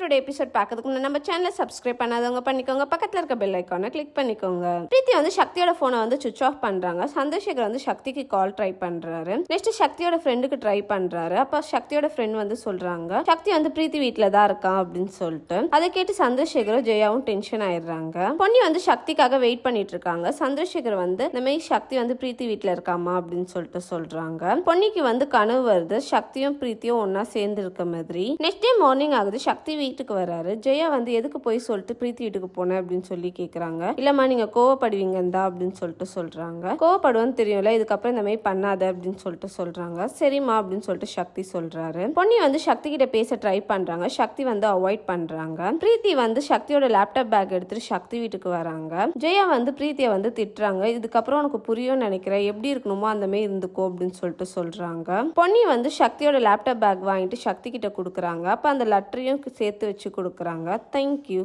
Today episode பார்க்கறதுக்கு முன்னாடி நம்ம சேனலை சப்ஸ்கிரைப் பண்ணாதவங்க பண்ணிக்கோங்க. பக்கத்தில் இருக்க பெல் ஐக்கானை கிளிக் பண்ணிக்கோங்க. பிரீத்தி வந்து சக்தியோட ஃபோனை வந்து சுவிச் ஆஃப் பண்ணுறாங்க சந்திரசேகர் வந்து சக்திக்கு கால் ட்ரை பண்ணுறாரு நெக்ஸ்ட் சக்தியோட ஃப்ரெண்டுக்கு ட்ரை பண்ணுறாரு அப்போ சக்தியோட ஃப்ரெண்ட் வந்து சொல்கிறாங்க சக்தி வந்து பிரீத்தி வீட்டில் தான் இருக்கான் அப்படின்னு சொல்லிட்டு. அதை கேட்டு சந்திரசேகரும் ஜெயாவும் டென்ஷன் ஆயிடுறாங்க. பொன்னி வந்து சக்திக்காக வெயிட் பண்ணிட்டு இருக்காங்க. சந்திரசேகர் வந்து இந்த மாதிரி சக்தி வந்து பிரீத்தி வீட்டில் இருக்காமா? அப்படின்னு சொல்லிட்டு சொல்றாங்க. பொன்னிக்கு வந்து கனவு வருது. சக்தியும் பிரீத்தியும் ஒன்னா சேர்ந்து இருக்க மாதிரி. நெக்ஸ்ட் டே மார்னிங் ஆகுது. சக்தி வீட்டுக்கு வராரு. ஜெயா வந்து எதுக்கு போய் சொல்லிட்டு பிரீத்தி வீட்டுக்கு போனேன் அப்படின்னு சொல்லி கேக்குறாங்க. இல்லம்மா நீங்க கோவப்படுவீங்க தான் அப்படின்னு சொல்லிட்டு சொல்றாங்க. கோவப்படுவோன்னு தெரியும்ல இதுக்கப்புறம் இந்த மாதிரி பண்ணாத? அப்படின்னு சொல்லிட்டு சொல்றாங்க. சரிம்மா அப்படின்னு சொல்லிட்டு சக்தி சொல்றாரு. பொன்னி வந்து சக்தி கிட்ட பேச ட்ரை பண்றாங்க. சக்தி வந்து அவாய்ட் பண்றாங்க. பிரீத்தி வந்து சக்தியோட லேப்டாப் பேக் எடுத்துட்டு சக்தி வீட்டுக்கு வராங்க. ஜெயா வந்து பிரீத்தியை வந்து திட்டுறாங்க. இதுக்கப்புறம் உனக்கு புரியும்னு நினைக்கிறேன். எப்படி இருக்கணுமோ அந்த மாதிரி இருந்துக்கோ அப்படின்னு சொல்லிட்டு சொல்றாங்க. பொன்னி வந்து சக்தியோட லேப்டாப் பேக் வாங்கிட்டு சக்தி கிட்ட கொடுக்குறாங்க. அப்ப அந்த லெட்டரையும் சேர்த்து வச்சு கொடுக்குறாங்க. தேங்க்யூ